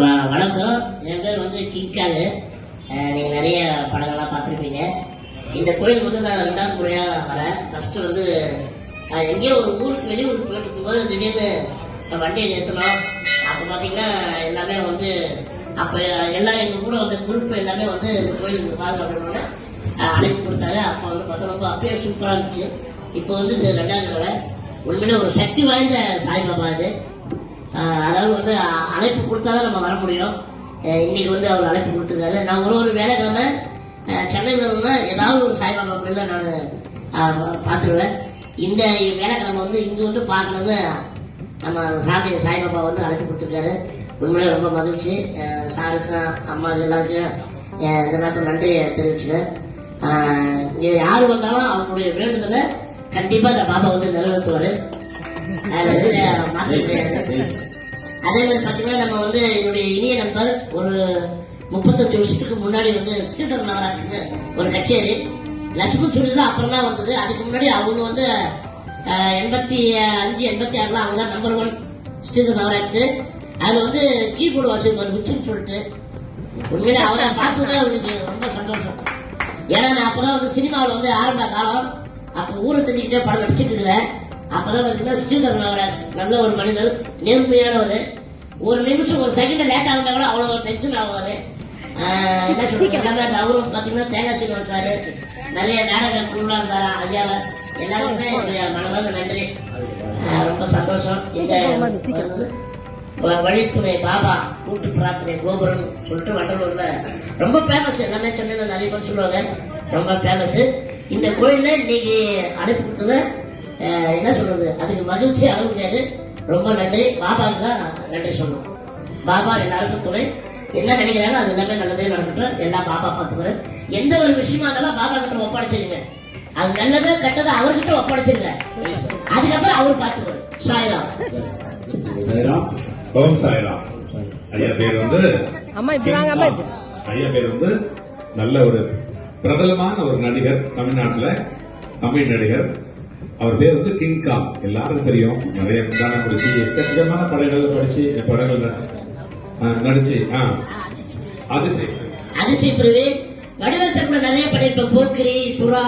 வணக்கம். என் பேர் வந்து கிங்காலு நீங்கள் நிறைய படங்கள்லாம் பார்த்துருப்பீங்க. இந்த கோயிலுக்கு வந்து நான் ரெண்டாவது முறையாக வரேன். ஃபஸ்ட்டு வந்து நான் எங்கேயோ ஒரு ஊருக்கு வெளியூருக்கு போயிட்டு இருக்கும்போது திடீர்னு நான் வண்டியை நிறுத்தணும் அப்போ பார்த்தீங்கன்னா எல்லாமே வந்து அப்போ எல்லாம் எங்கள் கூட வந்து குரூப் எல்லாமே வந்து இந்த கோயிலுக்கு பாதுகாக்கணும்னு அழைப்பு கொடுத்தாரு அப்போ வந்து பார்த்தா ரொம்ப அப்படியே சூப்பராக இருந்துச்சு. இப்போ வந்து இது ரெண்டாவது முறை. உண்மையிலே ஒரு சக்தி வாய்ந்த சாய்பாபா இது அதாவது வந்து அழைப்பு கொடுத்தாதான் நம்ம வர முடியும். இன்னைக்கு வந்து அவர் அழைப்பு கொடுத்துருக்காரு. நான் ஒரு ஒரு வேலைக்கிழமை சென்னையில் இருந்தால் ஏதாவது ஒரு சாய்பாபா கோயிலில் நான் பார்த்துருவேன். இந்த வேலைக்கிழமை வந்து இங்கே வந்து பார்க்கணும்னு நம்ம சாமி சாய்பாபா வந்து அழைப்பு கொடுத்துருக்காரு. உண்மையிலே ரொம்ப மகிழ்ச்சி. சாருக்கும் அம்மா எல்லாருக்கும் எல்லாருக்கும் இந்த நன்றியை தெரிவிச்சுக்கிறேன். இங்கே யார் வந்தாலும் அவங்களுடைய வேண்டுதலை கண்டிப்பாக இந்த பாபா வந்து நிறைவேற்றுவார். அதுல அதே மாதிரி பாத்தீங்கன்னா நம்ம வந்து என்னுடைய இனிய நண்பர் ஒரு முப்பத்தஞ்சு வருஷத்துக்கு முன்னாடி வந்து ஸ்ரீதர் நகராட்சின்னு ஒரு கச்சேரி. லட்சுமி தான் அப்புறம் தான் வந்தது. அதுக்கு முன்னாடி அவங்க வந்து எண்பத்தி அஞ்சு எண்பத்தி ஆறுல அவங்க தான் நம்பர் ஒன் ஸ்ரீதர் நகராட்சி அதுல வந்து கீபோர்டு வாசிப்பார் விச்சுன்னு சொல்லிட்டு. உண்மையில அவரை பார்த்தது அவருக்கு ரொம்ப சந்தோஷம். ஏன்னா நான் அப்பதான் வந்து சினிமாவில் வந்து ஆரம்ப காலம் அப்போ ஊரை தெரிஞ்சுக்கிட்டே படம் நடிச்சுட்டு அப்பதான் பார்த்தீங்கன்னா ஸ்ரீதர் நவராஜ் நல்ல ஒரு மனிதர் நேர்மையானவர். ஒரு நிமிஷம் ஒரு செகண்ட் லேட் ஆகுதா கூட அவ்வளோ டென்ஷன் ஆவாரு. என்ன அந்த அவரும் பார்த்தீங்கன்னா தேங்காய் சீக்கிரம் சாரு நிறைய நாடக குழுவா இருந்தாரா ஐயாவை. எல்லாருக்குமே என்னுடைய மனதார்ந்த நன்றி. ரொம்ப சந்தோஷம். இந்த வ- வழித்துணை பாபா கூட்டு பிரார்த்தனை கோபுரம் சொல்லிட்டு வண்டலூர்ல ரொம்ப ஃபேமஸ் எல்லாமே சென்னையில நிறைய பேர் சொல்லுவாங்க. ரொம்ப ஃபேமஸ் இந்த கோயில்ல இன்னைக்கு அழைப்பு கொடுத்தது என்ன சொல்றது? அதுக்கு மகிழ்ச்சி அளவு முடியாது ரொம்ப நன்றி. பாபாவுக்கு தான் நான் நன்றி சொல்லணும். பாபா எல்லாருக்கும் துணை. என்ன நினைக்கிறாங்க அது எல்லாமே நல்லதே நடக்கட்டும். எல்லாம் பாபா பார்த்துக்கிறேன். எந்த ஒரு விஷயமா இருந்தாலும் பாபா கிட்ட ஒப்படைச்சிருங்க. அது நல்லது கெட்டது அவர்கிட்ட ஒப்படைச்சிருங்க. அதுக்கப்புறம் அவர் பார்த்துக்கிறேன் சாய்ராம். ஓம் சாய்ராம். ஐயா பேர் வந்து அம்மா இப்படி வாங்க அம்மா இப்படி. ஐயா பேர் வந்து நல்ல ஒரு பிரபலமான ஒரு நடிகர் தமிழ்நாட்டுல தமிழ் நடிகர். அவர் பேர் வந்து கிங் காங் எல்லாருக்கும் தெரியும். நிறைய தான படிச்சு எக்கச்சக்கமான படங்கள்ல படிச்சு படங்கள்ல நடிச்சு ஆ. அது சரி அதிசய பிரிவு வடிவல் சர்மா நிறைய பண்ணிருப்பேன் போக்கிரி சுறா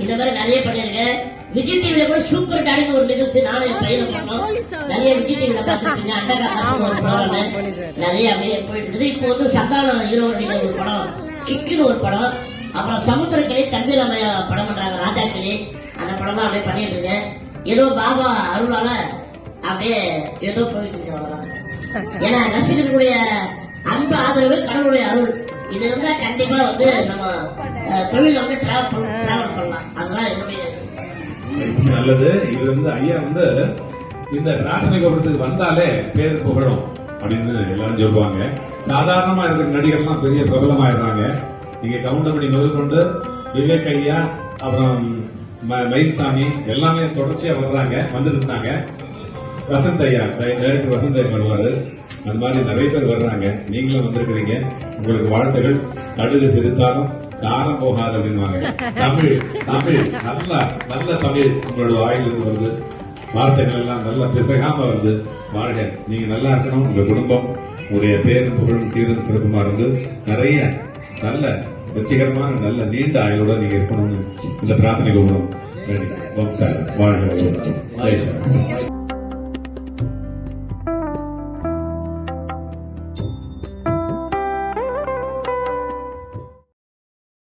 இந்த மாதிரி நிறைய பண்ணிருக்கேன் விஜய் டிவில கூட சூப்பர் டாடின்னு ஒரு நிகழ்ச்சி நானும் என் பையனை பண்ணோம் நிறைய விஜய் டிவில பார்த்துருப்பீங்க. அண்டகா ஒரு ப்ரோக்ராம் நிறைய அப்படியே போயிட்டு இருக்குது. இப்போ வந்து சந்தானம் ஹீரோ ஒரு படம் கிக்குன்னு ஒரு படம். அப்புறம் சமுத்திரக்கிளி தந்தை அம்மையா படம் பண்றாங்க. ராஜா கிளி அந்த படம்லாம் அப்படியே பண்ணிட்டு இருக்கேன் ஏதோ பாபா அருளால அப்படியே ஏதோ போயிட்டு இருக்கு அவ்வளவுதான். ஏன்னா ரசிகர்களுடைய அன்பு ஆதரவு கடவுளுடைய அருள். இது இருந்தா கண்டிப்பா வந்து நம்ம தொழில வந்து டிராவல் பண்ண டிராவல் பண்ணலாம். அதுதான் என்னுடைய நல்லது. இது வந்து ஐயா வந்து இந்த பிரார்த்தனை கோபுரத்துக்கு வந்தாலே பேர் புகழும் அப்படின்னு எல்லாரும் சொல்லுவாங்க. சாதாரணமா இருக்கிற நடிகர்லாம் பெரிய பிரபலமாயிடுறாங்க. இங்க கவுண்டமணி முதல் கொண்டு விவேக் ஐயா அப்புறம் மயில்சாமி எல்லாமே தொடர்ச்சியா வர்றாங்க வந்துட்டு இருந்தாங்க. வசந்த் ஐயா டைரக்டர் வசந்த் ஐயா வருவாரு. அந்த மாதிரி நிறைய பேர் வர்றாங்க. நீங்களும் வந்திருக்கிறீங்க. உங்களுக்கு வாழ்த்துகள். கடுகு சிரித்தாலும் தாரம் போகாது அப்படின்வாங்க தமிழ் தமிழ் நல்ல நல்ல தமிழ் உங்களோட வாயிலிருந்து வருது. வார்த்தைகள் எல்லாம் நல்லா பிசகாம வருது. வாழ்க நீங்க நல்லா இருக்கணும். உங்க குடும்பம் உங்களுடைய பேரும் புகழும் சீரும் சிறப்புமா இருந்து நிறைய நல்ல வெற்றிகரமான நல்ல நீண்ட ஆயுளோட நீங்க இருக்கணும்னு இந்த பிரார்த்தனை கூப்பிடும் வாழ்க்கை